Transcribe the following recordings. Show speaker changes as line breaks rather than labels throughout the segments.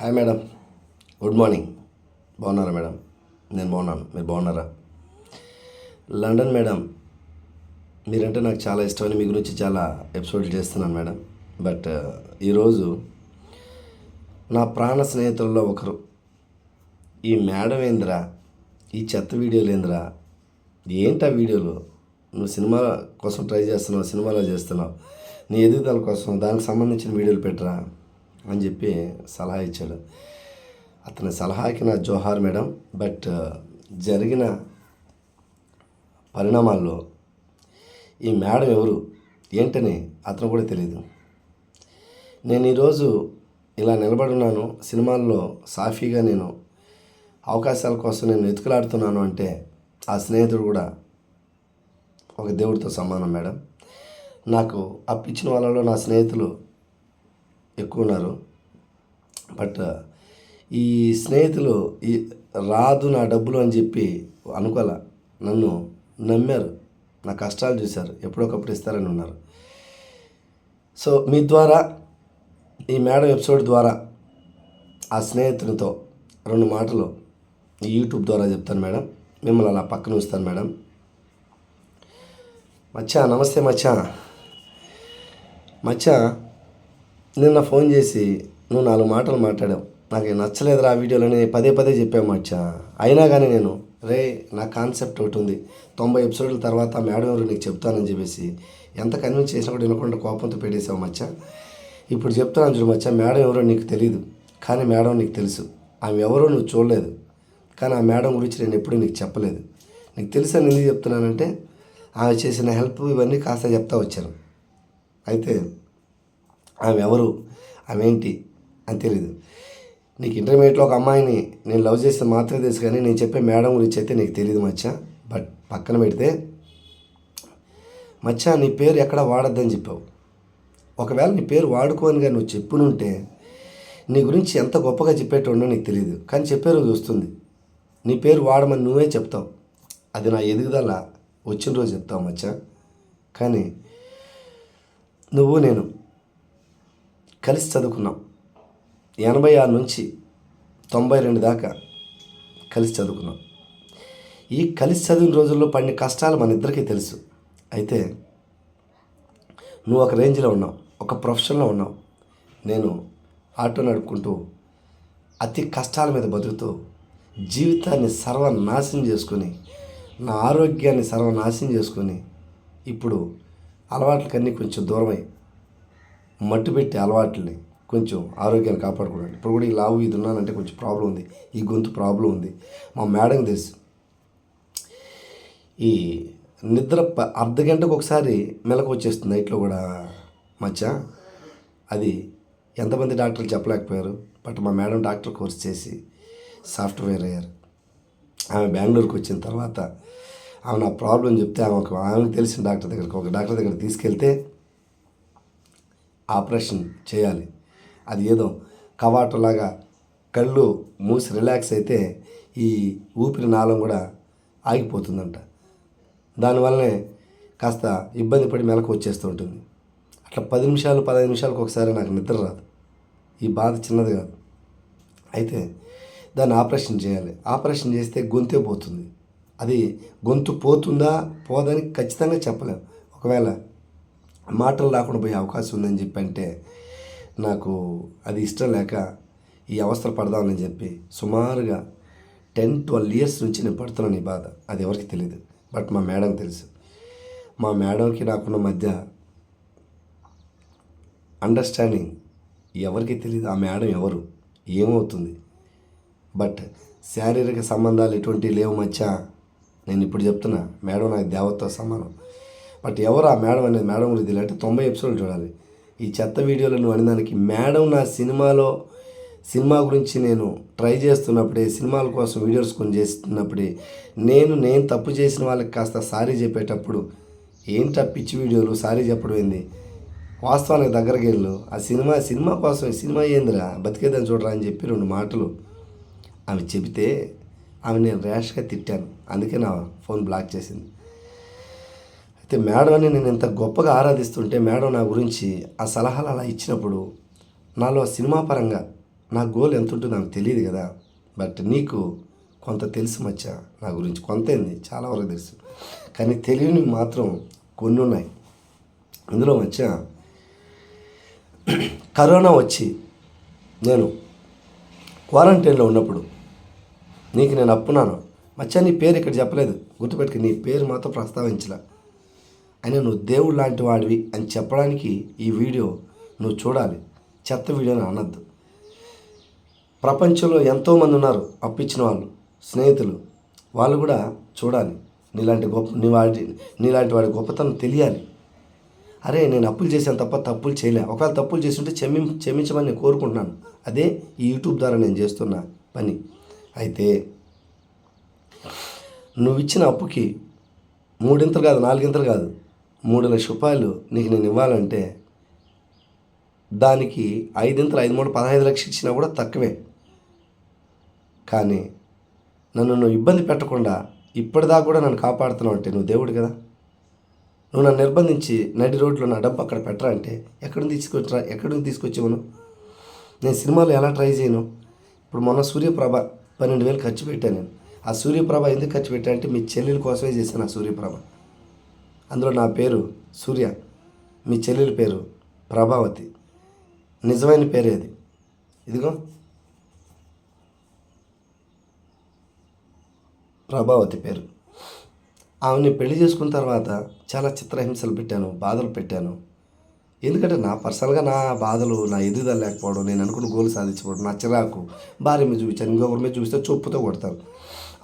Hi madam good morning బాగున్నారా madam నేను బాగున్నాను. మీరు బాగున్నారా? లండన్ మేడం మీరంటే నాకు చాలా ఇష్టమని మీ గురించి చాలా ఎపిసోడ్లు చేస్తున్నాను మేడం బట్ uh, ఈరోజు నా ప్రాణ స్నేహితుల్లో ఒకరు. ఈ మేడం ఏందిరా? ఈ చెత్త వీడియోలు ఏందిరా? ఏంటి ఆ వీడియోలు? నువ్వు సినిమా కోసం ట్రై చేస్తున్నావు సినిమాలో చేస్తున్నావు. నీ ఎదుగుదల కోసం దానికి సంబంధించిన వీడియోలు పెట్టరా? అని చెప్పి సలహా ఇచ్చాడు. అతని సలహాకి నా జోహార్ మేడం బట్ జరిగిన పరిణామాల్లో ఈ మేడం ఎవరు ఏంటని అతను కూడా తెలియదు నేను ఈరోజు ఇలా నిలబడున్నాను సినిమాల్లో సాఫీగా నేను అవకాశాల కోసం నేను వెతుకులాడుతున్నాను అంటే ఆ స్నేహితుడు కూడా ఒక దేవుడితో సమానం మేడం. నాకు అప్పిచ్చిన వాళ్ళలో నా స్నేహితులు ఎక్కువ ఉన్నారు బట్ ఈ స్నేహితులు ఈ రాదు నా డబ్బులు అని చెప్పి అనుకోలే. నన్ను నమ్మారు. నా కష్టాలు చూశారు. ఎప్పుడొకప్పుడు ఇస్తారని ఉన్నారు. సో మీ ద్వారా ఈ మేడం ఎపిసోడ్ ద్వారా ఆ స్నేహితునితో రెండు మాటలు ఈ యూట్యూబ్ ద్వారా చెప్తాను మేడం. మిమ్మల్ని అలా పక్కన ఉంచుతాను మేడం. మచ్చా నమస్తే మచ్చా. మచ్చా నిన్న ఫోన్ చేసి నువ్వు నాలుగు మాటలు మాట్లాడావు. నాకు నచ్చలేదురా ఆ వీడియోలని పదే పదే చెప్పావు మచ్చా. అయినా కానీ నేను రే నా కాన్సెప్ట్ ఒకటి ఉంది. తొంభై ఎపిసోడ్ల తర్వాత మేడం ఎవరు నీకు చెప్తానని చెప్పేసి ఎంత కన్విన్స్ చేసినా కూడా వినకుండా కోపంతో పెట్టేసావు మచ్చా. ఇప్పుడు చెప్తాను చూడు మచ్చా మేడం ఎవరో నీకు తెలియదు కానీ మేడం నీకు తెలుసు. ఆమె ఎవరో నువ్వు చూడలేదు. కానీ ఆ మేడం గురించి నేను ఎప్పుడూ నీకు చెప్పలేదు. నీకు తెలుసా నేను ఎందుకు చెప్తున్నానంటే ఆమె చేసిన హెల్ప్ ఇవన్నీ కాస్త చెప్తా వచ్చాను. అయితే ఆమె ఎవరు ఆమె ఏంటి? అని తెలియదు నీకు ఇంటర్మీడియట్లో ఒక అమ్మాయిని నేను లవ్ చేస్తే మాత్రమే తెలుసు కానీ నేను చెప్పే మేడం గురించి అయితే నీకు తెలియదు మచ్చా. బట్ పక్కన పెడితే మచ్చా నీ పేరు ఎక్కడ వాడద్దని చెప్పావు. ఒకవేళ నీ పేరు వాడుకోని కానీ నువ్వు చెప్పునుంటే నీ గురించి ఎంత గొప్పగా చెప్పేటోడో నీకు తెలియదు కానీ చెప్పే రోజు వస్తుంది. నీ పేరు వాడమని నువ్వే చెప్తావు. అది నా ఎదుగుదల. వచ్చిన రోజు చెప్తావు మచ్చా. కానీ నువ్వు నేను కలిసి చదువుకున్నాం. ఎనభై ఆరు నుంచి తొంభై రెండు దాకా కలిసి చదువుకున్నాం. ఈ కలిసి చదివిన రోజుల్లో పడిన కష్టాలు మన ఇద్దరికీ తెలుసు. అయితే నువ్వు ఒక రేంజ్లో ఉన్నావు ఒక ప్రొఫెషన్లో ఉన్నావు. నేను ఆటో నడుపుకుంటూ అతి కష్టాల మీద బతుకుతూ జీవితాన్ని సర్వనాశనం చేసుకొని నా ఆరోగ్యాన్ని సర్వనాశనం చేసుకొని ఇప్పుడు అలవాట్లకన్నీ కొంచెం దూరమై మట్టు పెట్టి అలవాట్లని కొంచెం ఆరోగ్యాన్ని కాపాడుకోవడానికి. ఇప్పుడు కూడా ఈ లావు ఇది ఉన్నానంటే కొంచెం ప్రాబ్లం ఉంది. ఈ గొంతు ప్రాబ్లం ఉంది. మా మేడం తెలుసు. ఈ నిద్ర ప- అర్ధ గంటకు ఒకసారి మెలకు వచ్చేస్తుంది నైట్లో కూడా మచ్చ. అది ఎంతమంది డాక్టర్లు చెప్పలేకపోయారు. బట్ మా మేడం డాక్టర్ కోర్స్ చేసి సాఫ్ట్వేర్ అయ్యారు. ఆమె బెంగళూరుకి వచ్చిన తర్వాత ఆమె నా ప్రాబ్లం చెప్తే ఆమె ఒక ఆమెకు తెలిసిన డాక్టర్ దగ్గరికి ఒక డాక్టర్ దగ్గర తీసుకెళ్తే ఆపరేషన్ చేయాలి. అది ఏదో కవాటలాగా కళ్ళు మూసి రిలాక్స్ అయితే ఈ ఊపిరి నాళం కూడా ఆగిపోతుందంట. దానివల్లనే కాస్త ఇబ్బంది పడి మెలకు వచ్చేస్తూ ఉంటుంది. అట్లా పది నిమిషాలు పదహైదు నిమిషాలకు ఒకసారి నాకు నిద్ర రాదు. ఈ బాధ చిన్నది కాదు. అయితే దాన్ని ఆపరేషన్ చేయాలి. ఆపరేషన్ చేస్తే గొంతే పోతుంది. అది గొంతు పోతుందా పోదని ఖచ్చితంగా చెప్పలేం. ఒకవేళ మాటలు రాకుండా పోయే అవకాశం ఉందని చెప్పి అంటే నాకు అది ఇష్టం లేక ఈ అవస్థలు పడదామని చెప్పి సుమారుగా టెన్ ట్వెల్వ్ ఇయర్స్ నుంచి నేను పడుతున్నాను ఈ బాధ. అది ఎవరికి తెలియదు బట్ మా మేడం తెలుసు. మా మేడంకి నాకున్న మధ్య అండర్స్టాండింగ్ ఎవరికి తెలియదు ఆ మేడం ఎవరు? ఏమవుతుంది? బట్ శారీరక సంబంధాలు ఎటువంటివి లేవు మచ్చా? నేను ఇప్పుడు చెప్తున్నా. మేడం నాకు దేవతతో సమానం. బట్ ఎవరు ఆ మేడం అనేది మేడం గురించి తెలియాలంటే తొంభై ఎపిసోడ్లు చూడాలి. ఈ చెత్త వీడియోలు నువ్వు అనేదానికి మేడం నా సినిమాలో సినిమా గురించి నేను ట్రై చేస్తున్నప్పుడే సినిమాల కోసం వీడియోస్ కొన్ని చేస్తున్నప్పుడే నేను నేను తప్పు చేసిన వాళ్ళకి కాస్త సారీ చెప్పేటప్పుడు ఏంటా పిచ్చి వీడియోలు సారీ చెప్పడం ఏంది? వాస్తవానికి దగ్గరికి వెళ్ళు. ఆ సినిమా సినిమా కోసం సినిమా ఏందిరా? బతికేదని చూడరా అని చెప్పి రెండు మాటలు ఆమె చెబితే ఆమె నేను ర్యాష్గా తిట్టాను. అందుకే నా ఫోన్ బ్లాక్ చేసింది. అయితే మేడం అని నేను ఇంత గొప్పగా ఆరాధిస్తుంటే మేడం నా గురించి ఆ సలహాలు అలా ఇచ్చినప్పుడు నాలో సినిమా పరంగా నా గోల్ ఎంత ఉంటుందో నాకు తెలియదు కదా. బట్ నీకు కొంత తెలుసు మచ్చ నా గురించి. కొంత ఏంది చాలా వరకు తెలుసు. కానీ తెలియని మాత్రం కొన్ని ఉన్నాయి అందులో మధ్య కరోనా వచ్చి నేను క్వారంటైన్లో ఉన్నప్పుడు నీకు నేను అప్పున్నాను మచ్చా నీ పేరు ఇక్కడ చెప్పలేదు. గుర్తుపెట్టుకు నీ పేరు మాత్రం ప్రస్తావించలే. అని నువ్వు దేవుడు లాంటి వాడివి అని చెప్పడానికి ఈ వీడియో నువ్వు చూడాలి. చెత్త వీడియోని అనద్దు. ప్రపంచంలో ఎంతోమంది ఉన్నారు అప్పిచ్చిన వాళ్ళు స్నేహితులు. వాళ్ళు కూడా చూడాలి. నీలాంటి గొప్ప నీ వాడి నీలాంటి వాడి గొప్పతనం తెలియాలి. అరే నేను అప్పులు చేశాను తప్ప తప్పులు చేయలే. ఒకవేళ తప్పులు చేస్తుంటే క్షమి క్షమించమని నేను కోరుకుంటున్నాను. అదే ఈ యూట్యూబ్ ద్వారా నేను చేస్తున్న పని. అయితే నువ్వు ఇచ్చిన అప్పుకి మూడింతలు కాదు నాలుగింతలు కాదు. మూడు లక్ష రూపాయలు నీకు నేను ఇవ్వాలంటే దానికి ఐదింతలు ఐదు మూడు పదహైదు లక్షలు ఇచ్చినా కూడా తక్కువే. కానీ నన్ను నువ్వు ఇబ్బంది పెట్టకుండా ఇప్పటిదాకా కూడా నన్ను కాపాడుతున్నావు అంటే నువ్వు దేవుడు కదా. నువ్వు నన్ను నిర్బంధించి నడి రోడ్లో నా డబ్బు అక్కడ పెట్టరా అంటే ఎక్కడి నుంచి తీసుకొచ్చరా ఎక్కడి నుంచి తీసుకొచ్చావును నేను సినిమాలో ఎలా ట్రై చేయను? ఇప్పుడు మొన్న సూర్యప్రభ పన్నెండు వేలు ఖర్చు పెట్టాను నేను. ఆ సూర్యప్రభ ఎందుకు ఖర్చు పెట్టా అంటే మీ చెల్లెల కోసమే చేశాను ఆ సూర్యప్రభ. అందులో నా పేరు సూర్య మీ చెల్లెల పేరు ప్రభావతి. నిజమైన పేరు అది. ఇదిగో. ప్రభావతి పేరు. ఆమెని పెళ్ళి చేసుకున్న తర్వాత చాలా చిత్రహింసలు పెట్టాను బాధలు పెట్టాను. ఎందుకంటే నా పర్సనల్గా నా బాధలు నా ఎదుగుదల లేకపోవడం నేను అనుకున్న గోలు సాధించకపోవడం నా చిరాకు భార్య మీద చూపించాను ఇంకొకరి మీద చూపిస్తే చొప్పుతో కొడతారు.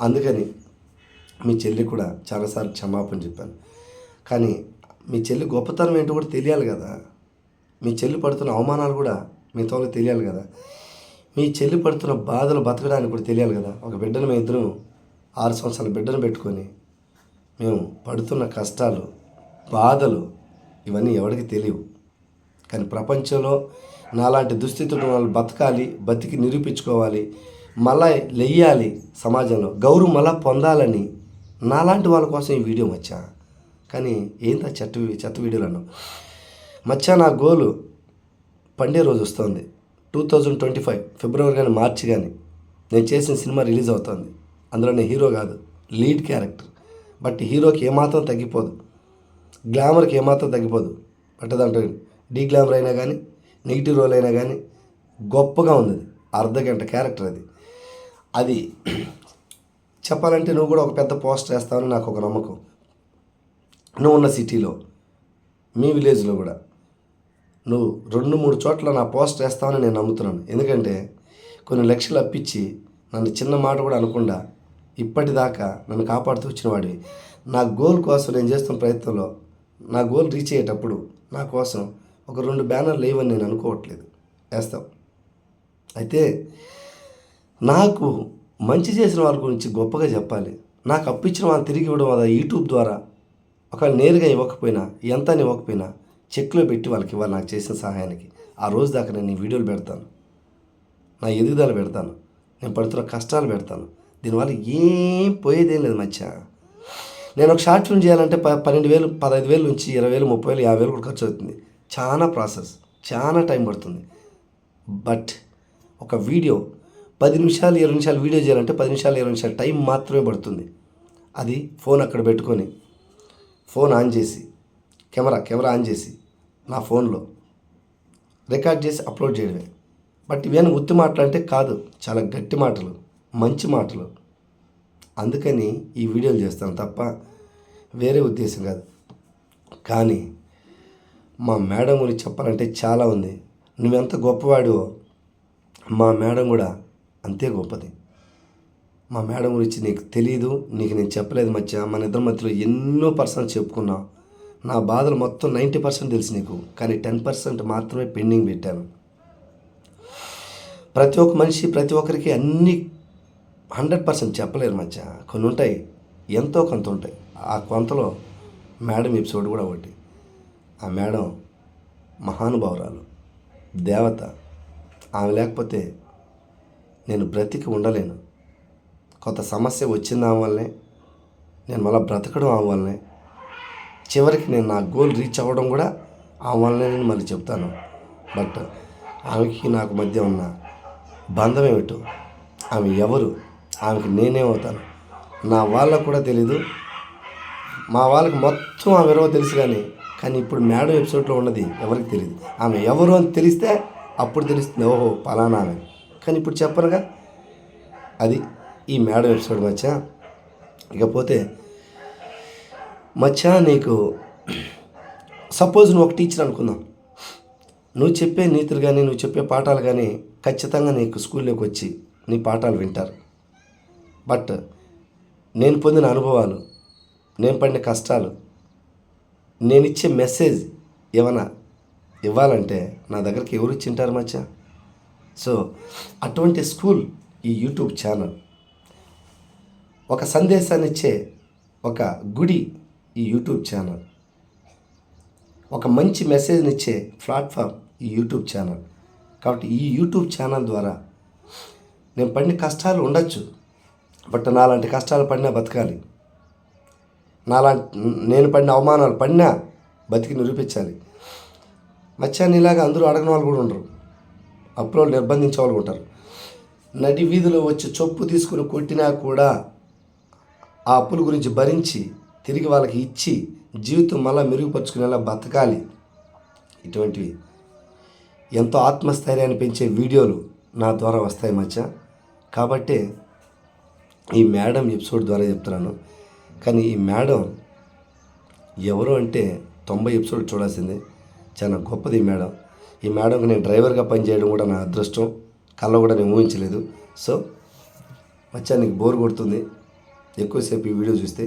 అందుకని మీ చెల్లి కూడా చాలాసార్లు క్షమాపణ చెప్పాను. కానీ మీ చెల్లి గొప్పతనం ఏంటో కూడా తెలియాలి కదా. మీ చెల్లి పడుతున్న అవమానాలు కూడా మీతో తెలియాలి కదా. మీ చెల్లి పడుతున్న బాధలు బతకడానికి కూడా తెలియాలి కదా. ఒక బిడ్డను మేము ఇద్దరం ఆరు సంవత్సరాల బిడ్డను పెట్టుకొని మేము పడుతున్న కష్టాలు బాధలు ఇవన్నీ ఎవరికి తెలియవు. కానీ ప్రపంచంలో నాలాంటి దుస్థితులు వాళ్ళు బతకాలి బతికి నిరూపించుకోవాలి మళ్ళా లెయ్యాలి సమాజంలో గౌరవం మళ్ళా పొందాలని నాలాంటి వాళ్ళ కోసం ఈ వీడియో వచ్చా కానీ ఏంటా చెత్త చెత్త వీడియోలు అన్నావు మచ్చా నా గోలు పండే రోజు వస్తుంది. టూ థౌజండ్ ట్వంటీ ఫైవ్ ఫిబ్రవరి కానీ మార్చి కానీ నేను చేసిన సినిమా రిలీజ్ అవుతుంది. అందులో నేను హీరో కాదు లీడ్ క్యారెక్టర్. బట్ హీరోకి ఏమాత్రం తగ్గిపోదు. గ్లామర్కి ఏమాత్రం తగ్గిపోదు. బట్ దాంట్లో డీ గ్లామర్ అయినా కానీ నెగిటివ్ రోల్ అయినా కానీ గొప్పగా ఉంది అది అర్ధ గంట క్యారెక్టర్ అది. అది చెప్పాలంటే నువ్వు కూడా ఒక పెద్ద పోస్ట్ వేస్తావని నాకు ఒక నమ్మకం. నువ్వు ఉన్న సిటీలో మీ విలేజ్లో కూడా. నువ్వు రెండు మూడు చోట్ల నా పోస్ట్ వేస్తావని నేను నమ్ముతున్నాను. ఎందుకంటే కొన్ని లక్షలు అప్పించి నన్ను చిన్న మాట కూడా అనకుండా ఇప్పటిదాకా నన్ను కాపాడుతూ వచ్చినవాడివి నా గోల్ కోసం నేను చేస్తున్న ప్రయత్నంలో నా గోల్ రీచ్ అయ్యేటప్పుడు నా కోసం ఒక రెండు బ్యానర్లు లేవని నేను అనుకోవట్లేదు. వేస్తాం. అయితే నాకు మంచి చేసిన వాళ్ళ గురించి గొప్పగా చెప్పాలి. నాకు అప్పించిన వాళ్ళు తిరిగి ఇవ్వడం వల్ల యూట్యూబ్ ద్వారా ఒకవేళ నేరుగా ఇవ్వకపోయినా ఎంత అని ఇవ్వకపోయినా చెక్లో పెట్టి వాళ్ళకి ఇవ్వాలి నాకు చేసిన సహాయానికి. ఆ రోజు దాకా నేను ఈ వీడియోలు పెడతాను. నా ఎదుగుదల పెడతాను. నేను పడుతున్న కష్టాలు పెడతాను. దీనివల్ల ఏం పోయేదేం లేదు మధ్య నేను ఒక షార్ట్ ఫిల్మ్ చేయాలంటే ప పన్నెండు వేలు పదహైదు వేలు నుంచి ఇరవై వేలు ముప్పై వేలు యాభై వేలు కూడా ఖర్చు అవుతుంది. చాలా ప్రాసెస్. చాలా టైం పడుతుంది. బట్ ఒక వీడియో పది నిమిషాలు ఇరవై నిమిషాలు వీడియో చేయాలంటే పది నిమిషాలు ఇరవై నిమిషాలు టైం మాత్రమే పడుతుంది. అది ఫోన్ అక్కడ పెట్టుకొని ఫోన్ ఆన్ చేసి కెమెరా కెమెరా ఆన్ చేసి నా ఫోన్లో రికార్డ్ చేసి అప్లోడ్ చేయడమే. బట్ ఇవేనా ఉత్తి మాటలు అంటే కాదు చాలా గట్టి మాటలు మంచి మాటలు. అందుకని ఈ వీడియోలు చేస్తాను తప్ప వేరే ఉద్దేశం కాదు. కానీ మా మేడం గురించి చెప్పాలంటే చాలా ఉంది. నువ్వెంత గొప్పవాడివో మా మేడం కూడా అంతే గొప్పది. మా మేడం గురించి నీకు తెలియదు నీకు నేను చెప్పలేదు మధ్య. మన ఇద్దరి మధ్యలో ఎన్నో పర్సెంట్ చెప్పుకున్నా. నా బాధలు మొత్తం నైంటీ పర్సెంట్ తెలుసు నీకు కానీ టెన్ పర్సెంట్ మాత్రమే పెండింగ్ పెట్టాను. ప్రతి ఒక్క మనిషి ప్రతి ఒక్కరికి అన్ని హండ్రెడ్ పర్సెంట్ చెప్పలేరు మధ్య. కొన్ని ఉంటాయి ఎంతో కొంత ఉంటాయి. ఆ కొంతలో మేడం ఎపిసోడ్ కూడా ఒకటి. ఆ మేడం మహానుభావురాలు దేవత. ఆమె లేకపోతే నేను బ్రతికి ఉండలేను. కొంత సమస్య వచ్చింది ఆమె వల్లనే నేను మళ్ళీ బ్రతకడం ఆ వల్లనే. చివరికి నేను నా గోల్ రీచ్ అవ్వడం కూడా ఆమె వల్లనే నేను మళ్ళీ చెప్తాను. బట్ ఆమెకి నాకు మధ్య ఉన్న బంధం ఏమిటో ఆమె ఎవరు ఆమెకి నేనేమవుతాను నా వాళ్ళకు కూడా తెలీదు. మా వాళ్ళకి మొత్తం ఆమె ఎవరో తెలుసు కానీ కానీ ఇప్పుడు మేడం ఎపిసోడ్లో ఉన్నది ఎవరికి తెలియదు ఆమె ఎవరు అని తెలిస్తే అప్పుడు తెలుస్తుంది ఓహో పలానా ఆమె. కానీ ఇప్పుడు చెప్పనుగా అది ఈ మేడం ఎపిసోడ్ మచ్చా. ఇకపోతే మచ్చా నీకు సపోజ్ నువ్వు ఒక టీచర్ అనుకుందాం. నువ్వు చెప్పే నీతులు కానీ నువ్వు చెప్పే పాఠాలు కానీ ఖచ్చితంగా నీకు స్కూల్లోకి వచ్చి నీ పాఠాలు వింటారు. బట్ నేను పొందిన అనుభవాలు నేను పడిన కష్టాలు నేను ఇచ్చే మెసేజ్ ఏమైనా ఇవ్వాలంటే నా దగ్గరికి ఎవరు ఇచ్చింటారు మచ్చా? సో అటువంటి స్కూల్ ఈ యూట్యూబ్ ఛానల్. ఒక సందేశాన్ని ఇచ్చే ఒక గుడి ఈ యూట్యూబ్ ఛానల్. ఒక మంచి మెసేజ్ని ఇచ్చే ప్లాట్ఫామ్ ఈ యూట్యూబ్ ఛానల్. కాబట్టి ఈ యూట్యూబ్ ఛానల్ ద్వారా నేను పడిన కష్టాలు ఉండొచ్చు. బట్ నాలాంటి కష్టాలు పడినా బతకాలి. నాలాంటి నేను పడిన అవమానాలు పడినా బతికి నిరూపించాలి. మచ్చాన్ని ఇలాగా అందరూ అడగని వాళ్ళు కూడా ఉండరు. అప్పులో నిర్బంధించే వాళ్ళు ఉంటారు. నడి వీధిలో వచ్చి చొప్పు తీసుకుని కొట్టినా కూడా ఆ అప్పుల గురించి భరించి తిరిగి వాళ్ళకి ఇచ్చి జీవితం మళ్ళీ మెరుగుపరుచుకునేలా బతకాలి. ఇటువంటివి ఎంతో ఆత్మస్థైర్యాన్ని పెంచే వీడియోలు నా ద్వారా వస్తాయి మధ్య కాబట్టే ఈ మేడం ఎపిసోడ్ ద్వారా చెప్తున్నాను. కానీ ఈ మేడం ఎవరు అంటే తొంభై ఎపిసోడ్ చూడాల్సిందే. చాలా గొప్పది ఈ మేడం. ఈ మేడంకి నేను డ్రైవర్గా పనిచేయడం కూడా నా అదృష్టం. కళ్ళ కూడా నేను ఊహించలేదు. సో మచ్చా నీకు బోర్ కొడుతుంది. ఎక్కువసేపు ఈ వీడియో చూస్తే.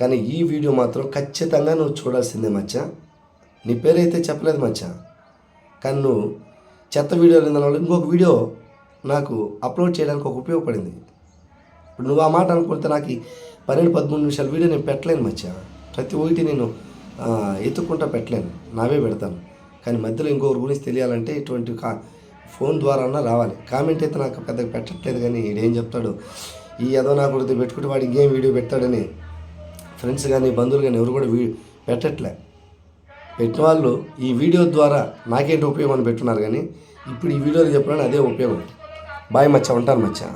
కానీ ఈ వీడియో మాత్రం ఖచ్చితంగా నువ్వు చూడాల్సిందే మచ్చ. నీ పేరైతే చెప్పలేదు మచ్చ. కానీ నువ్వు చెత్త వీడియోలు ఇందులో ఇంకొక వీడియో నాకు అప్లోడ్ చేయడానికి ఒక ఉపయోగపడింది. ఇప్పుడు నువ్వు ఆ మాట అనుకుంటే నాకు పన్నెండు పదమూడు నిమిషాల వీడియో నేను పెట్టలేను మచ్చ. ప్రతి ఒక్కటి నేను ఎత్తుకుంటా ఎత్తుక్కుంటా పెట్టలేను. నావే పెడతాను. కానీ మధ్యలో ఇంకొకరి గురించి తెలియాలంటే ఇటువంటి కా ఫోన్ ద్వారా రావాలి. కామెంట్ అయితే నాకు పెద్దగా పెట్టట్లేదు కానీ ఏం చెప్తాడు. ఈ ఏదో నా గురించి పెట్టుకుంటే వాడు ఇంకేం వీడియో పెడతాడని ఫ్రెండ్స్ కానీ బంధువులు కానీ ఎవరు కూడా వీ పెట్టట్లే. పెట్టిన వాళ్ళు ఈ వీడియో ద్వారా నాకేంటి ఉపయోగం అని పెట్టున్నారు కానీ ఇప్పుడు ఈ వీడియోలో చెప్పడానికి అదే ఉపయోగం. బాయ్ మచ్చ ఉంటాను మచ్చా?